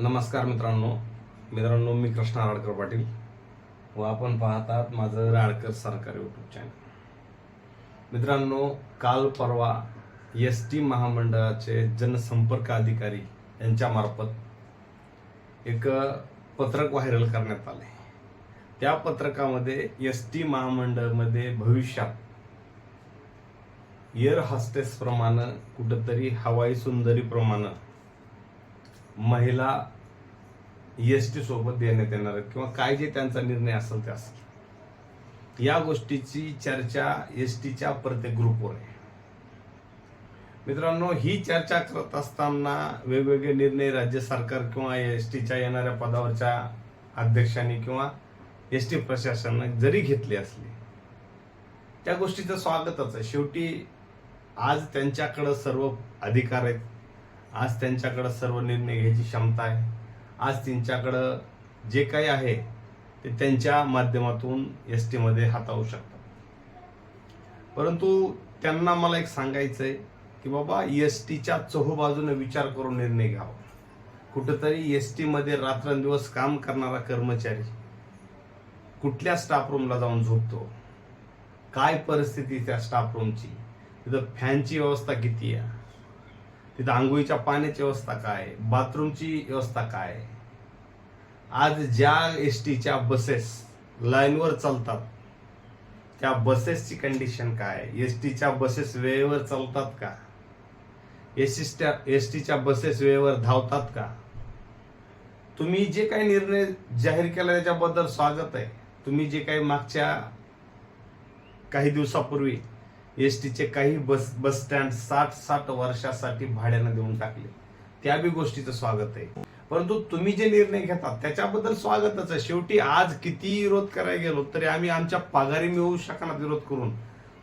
नमस्कार मित्रांनो. मित्रांनो मी कृष्णा राडकर पाटील व आपण पाहतात माझं राडकर सरकारी यूट्यूब चॅनल मित्रांनो काल परवा एस टी महामंडळाचे जनसंपर्क अधिकारी यांच्यामार्फत एक पत्रक व्हायरल करण्यात आले. त्या पत्रकामध्ये एस टी महामंडळमध्ये भविष्यात एअर हॉस्टेसप्रमाणे कुठंतरी हवाई सुंदरीप्रमाणे महिला एस टी सोबत देण्यात येणार आहेत किंवा काय जे त्यांचा निर्णय असेल ते असेल. या गोष्टीची चर्चा एस टीच्या प्रत्येक ग्रुपवर आहे. मित्रांनो ही चर्चा करत असताना वेगवेगळे निर्णय राज्य सरकार किंवा एस टीच्या येणाऱ्या पदावरच्या अध्यक्षांनी किंवा एस टी प्रशासनाने जरी घेतले असले त्या गोष्टीचं स्वागतच आहे. शेवटी आज त्यांच्याकडं सर्व अधिकार आहेत. आज त्यांच्याकडं सर्व निर्णय घ्यायची क्षमता आहे. आज त्यांच्याकडं जे काही आहे ते त्यांच्या माध्यमातून एस टीमध्ये हाताळू शकतात. परंतु त्यांना मला एक सांगायचं आहे की बाबा एस टीच्या चहूबाजूने विचार करून निर्णय घ्यावा. कुठंतरी एस टीमध्ये रात्रंदिवस काम करणारा कर्मचारी कुठल्या स्टाफ रूमला जाऊन झोपतो? काय परिस्थिती त्या स्टाफ रूमची तिथं फॅनची व्यवस्था किती आहे? तिथं आंघोळीच्या पाण्याची व्यवस्था काय? बाथरूमची व्यवस्था काय? आज ज्या एस टीच्या बसेस लाईनवर चालतात त्या बसेसची कंडिशन काय? एस टीच्या बसेस वेळेवर चालतात का? एस टीच्या एस टीच्या बसेस वेळेवर धावतात का? तुम्ही जे काही निर्णय जाहीर केला त्याच्याबद्दल स्वागत आहे. तुम्ही जे काही मागच्या काही दिवसापूर्वी एस टीचे काही बस बस स्टँड साठ साठ वर्षासाठी भाड्यानं देऊन टाकले. त्या बी गोष्टीचं स्वागत आहे. परंतु तुम्ही जे निर्णय घेतात त्याच्याबद्दल स्वागतच आहे. शेवटी आज किती विरोध करायला गेलो तरी आम्ही आमच्या पगारी मिळवू शकणार विरोध करून.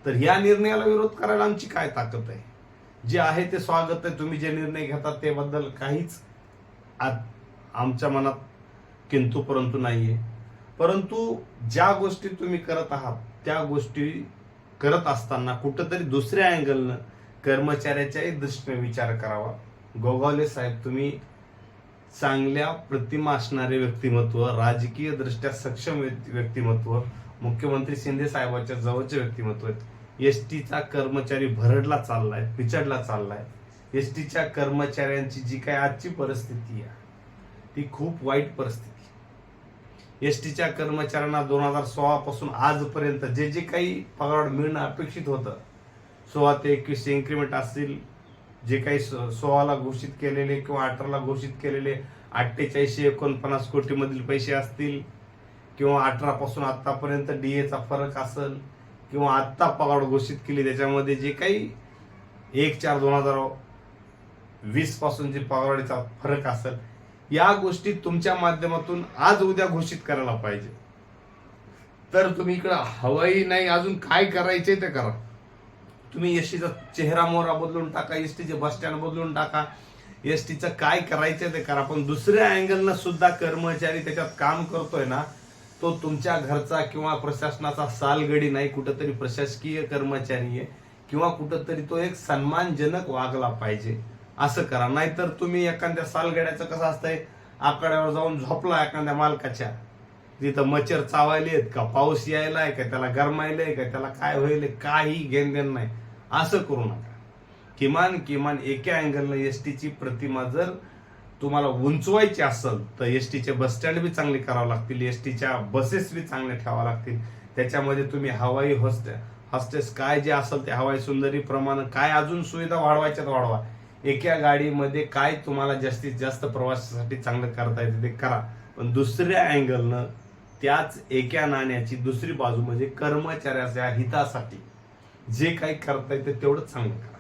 तर या निर्णयाला विरोध करायला आमची काय ताकद आहे? जे आहे ते स्वागत आहे. तुम्ही जे निर्णय घेतात त्याबद्दल काहीच आमच्या मनात किंतु परंतु नाहीये. परंतु ज्या गोष्टी तुम्ही करत आहात त्या गोष्टी करत असताना कुठंतरी दुसऱ्या अँगलनं कर्मचाऱ्याच्याही दृष्टीने विचार करावा. गोगावले साहेब तुम्ही चांगल्या प्रतिमा असणारे व्यक्तिमत्व राजकीय दृष्ट्या सक्षम व्यक्तिमत्व मुख्यमंत्री शिंदे साहेबांच्या जवळचे व्यक्तिमत्व आहेत. एस टीचा कर्मचारी भरडला चाललाय पिचडला चाललाय. एस टीच्या कर्मचाऱ्यांची जी काही आजची परिस्थिती आहे ती खूप वाईट परिस्थिती एस टीच्या कर्मचाऱ्यांना दोन हजार सोळापासून आजपर्यंत जे जे काही पगार मिळणं अपेक्षित होतं सोळा ते एकवीसचे इन्क्रीमेंट असतील जे काही सो- सोळाला घोषित केलेले किंवा अठराला घोषित केलेले अठ्ठेचाळीसशे एकोणपन्नास कोटीमधील पैसे असतील किंवा अठरापासून आत्तापर्यंत डी एचा फरक असेल किंवा आत्ता पगार घोषित केली त्याच्यामध्ये जे काही एक चार दोन हजार वीसपासून जे पगारवाढीचा फरक असेल या गोष्टी तुमच्या माध्यमातून आज उद्या घोषित करायला पाहिजे. तर तुम्ही इकडं हवाई नाही अजून काय करायचे ते करा. तुम्ही एस टीचा चेहरा मोहरा बदलून टाका एस टीचे बस स्टँड बदलून टाका. एस टीचं काय करायचं ते करा. पण दुसऱ्या अँगलनं सुद्धा कर्मचारी त्याच्यात काम करतोय ना तो तुमच्या घरचा किंवा प्रशासनाचा सालगडी नाही कुठंतरी प्रशासकीय कर्मचारी आहे किंवा कुठंतरी तो एक सन्मानजनक वागला पाहिजे. असं करा. नाहीतर तुम्ही एखाद्या सालगड्याचं कसं असतंय आकड्यावर जाऊन झोपला एखाद्या मालकाच्या. तिथं मच्छर चावायले आहेत का? पाऊस यायलाय का? त्याला गरमायलंय का? त्याला काय होईल? काही घेण देण नाही. असं करू नका. किमान किमान एका अँगलनं एस टीची प्रतिमा जर तुम्हाला उंचवायची असेल तर एस टीचे बस स्टँड बी चांगले करावं लागतील. एस टीच्या बसेस बी चांगल्या ठेवाव्या लागतील. त्याच्यामध्ये तुम्ही हवाई हॉस्टे हॉस्टेस काय जे असेल ते हवाई सुंदरी प्रमाण काय अजून सुविधा वाढवायच्यात वाढवा. एका गाडीमध्ये काय तुम्हाला जास्तीत जास्त प्रवासासाठी चांगलं करता येते ते करा. पण दुसऱ्या अँगलनं त्याच एका नाण्याची दुसरी बाजू म्हणजे कर्मचाऱ्याच्या हितासाठी जे काही करता येते तेवढं चांगलं करा.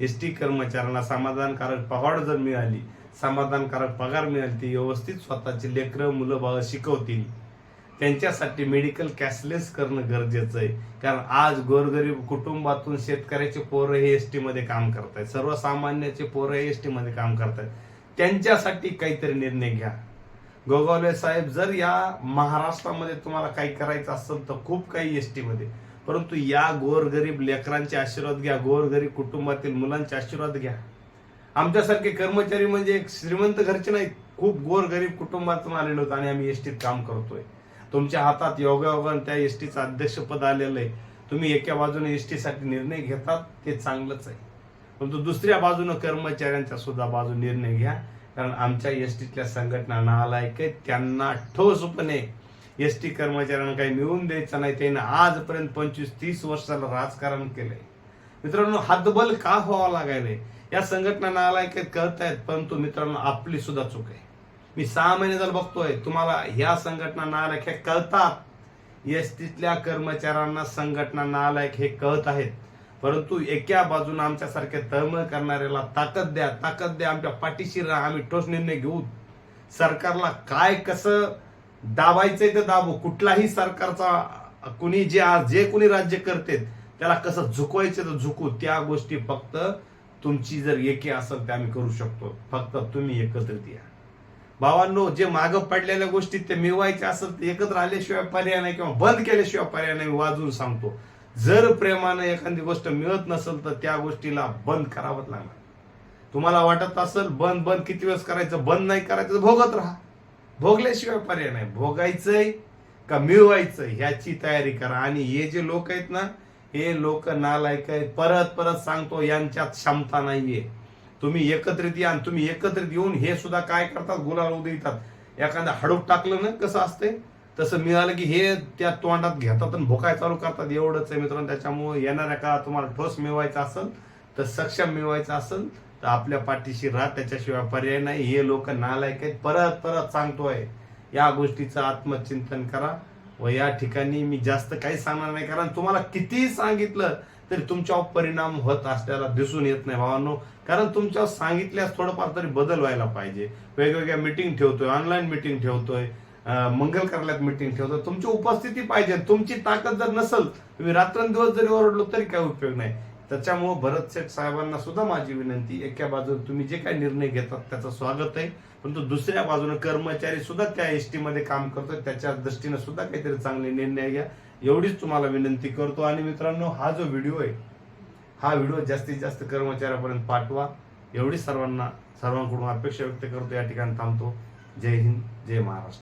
एस टी कर्मचाऱ्यांना समाधानकारक पगार जर मिळाली समाधानकारक पगार मिळाली ती व्यवस्थित स्वतःची लेकरं मुलं बाळ शिकवतील. त्यांच्यासाठी मेडिकल कॅशलेस करणं गरजेचं आहे. कारण आज गोरगरीब कुटुंबातून शेतकऱ्याचे पोरं हे एस टीमध्ये काम करतायत. सर्वसामान्याचे पोरं हे एस टीमध्ये काम करतायत. त्यांच्यासाठी काहीतरी निर्णय घ्या. गोगावले साहेब जर या महाराष्ट्रामध्ये तुम्हाला काही करायचं असेल तर खूप काही एस टीमध्ये परंतु या गोरगरीब लेकरांचे आशीर्वाद घ्या. गोरगरीब कुटुंबातील मुलांचे आशीर्वाद घ्या. आमच्यासारखे कर्मचारी म्हणजे एक श्रीमंत घरचे नाहीत. खूप गोरगरीब कुटुंबातून आलेलो होतो आणि आम्ही एसटीत काम करतोय. तुमच्या हातात योगायोगाने त्या एस टीचं अध्यक्षपद आलेलं आहे. तुम्ही एका बाजूने एस टीसाठी निर्णय घेतात ते चांगलंच आहे. परंतु दुसऱ्या बाजूनं कर्मचाऱ्यांच्या सुद्धा बाजू निर्णय घ्या. कारण आमच्या एस टीतल्या संघटना नालायक आहेत. त्यांना ठोसपणे एस टी कर्मचाऱ्यांना काही मिळवून द्यायचं नाही. त्यांनी आजपर्यंत पंचवीस तीस वर्षाला राजकारण केलंय. मित्रांनो हद्दबल का व्हावा लागायलंय? या संघटना नालायक आहेत कळतायत. परंतु मित्रांनो आपली सुद्धा चूक आहे. मी सहा महिने झालं बघतोय. तुम्हाला ह्या संघटना नालायक हे कळतात. एस टीतल्या कर्मचाऱ्यांना संघटना नालायक हे कळत आहेत. परंतु एका बाजूने आमच्यासारखे तळमळ करणाऱ्याला ताकद द्या ताकद द्या आमच्या पाठीशी राहा आम्ही ठोस निर्णय घेऊ. सरकारला काय कसं दाबायचंय ते दाबू. कुठलाही सरकारचा कुणी जे आज जे कुणी राज्य करते त्याला कसं झुकवायचं तर झुकू. त्या गोष्टी फक्त तुमची जर एकी असेल ते आम्ही करू शकतो. फक्त तुम्ही एकत्रित या. भावांनो जे मागं पडलेल्या गोष्टी ते मिळवायच्या असेल ते एकत्र आल्याशिवाय पर्याय नाही किंवा बंद केल्याशिवाय पर्याय नाही मी वाजवून सांगतो. जर प्रेमानं एखादी गोष्ट मिळत नसेल तर त्या गोष्टीला बंद करावंच लागणार. तुम्हाला वाटत असेल बंद बंद किती वेळेस करायचं बंद नाही करायचं तर भोगत राहा. भोगल्याशिवाय पर्याय नाही. भोगायचंय का मिळवायचं ह्याची तयारी करा. आणि हे जे लोक आहेत ना हे लोक नालायक आहेत. परत परत सांगतो यांच्यात क्षमता नाहीये. तुम्ही एकत्रित या आणि तुम्ही एकत्रित येऊन हे सुद्धा काय करतात? गुलाल उदयतात एखादं हडूप टाकलं ना कसं असते तसं मिळालं की हे त्या तोंडात घेतात आणि भोकाय चालू करतात. एवढंच आहे मित्रांनो त्याच्यामुळे येणाऱ्या काळात तुम्हाला ठोस मिळवायचं असेल तर सक्षम मिळवायचं असेल तर आपल्या पाठीशी राहत त्याच्याशिवाय पर्याय नाही. हे लोक नालायक आहेत. परत परत सांगतोय या गोष्टीचं आत्मचिंतन करा व या ठिकाणी मी जास्त काही सांगणार नाही. कारण तुम्हाला कितीही सांगितलं तरी तुमच्यावर परिणाम होत असल्याला दिसून येत नाही भावांनो. कारण तुमच्यावर सांगितल्यास थोडंफार तरी बदल व्हायला पाहिजे. वेगवेगळ्या मिटिंग ठेवतोय ऑनलाईन मिटिंग ठेवतोय मंगल कार्यालयात मिटिंग ठेवतोय. तुमची उपस्थिती पाहिजे. तुमची ताकद जर नसल तुम्ही रात्रंदिवस जरी ओरडलो तरी काही उपयोग नाही. त्याच्यामुळं भरत शेठ साहेबांना सुद्धा माझी विनंती एका बाजूने तुम्ही जे काही निर्णय घेतात त्याचं स्वागत आहे परंतु दुसऱ्या बाजूने कर्मचारी सुद्धा त्या एस टीमध्ये काम करतोय त्याच्या दृष्टीने सुद्धा काहीतरी चांगले निर्णय घ्या. एवढीच तुम्हाला विनंती करतो. आणि मित्रांनो हा जो व्हिडिओ आहे हा व्हिडिओ जास्तीत जास्त कर्मचाऱ्यापर्यंत पाठवा. एवढी सर्वांना सर्वांकडून अपेक्षा व्यक्त करतो. या ठिकाणी थांबतो. जय हिंद जय महाराष्ट्र.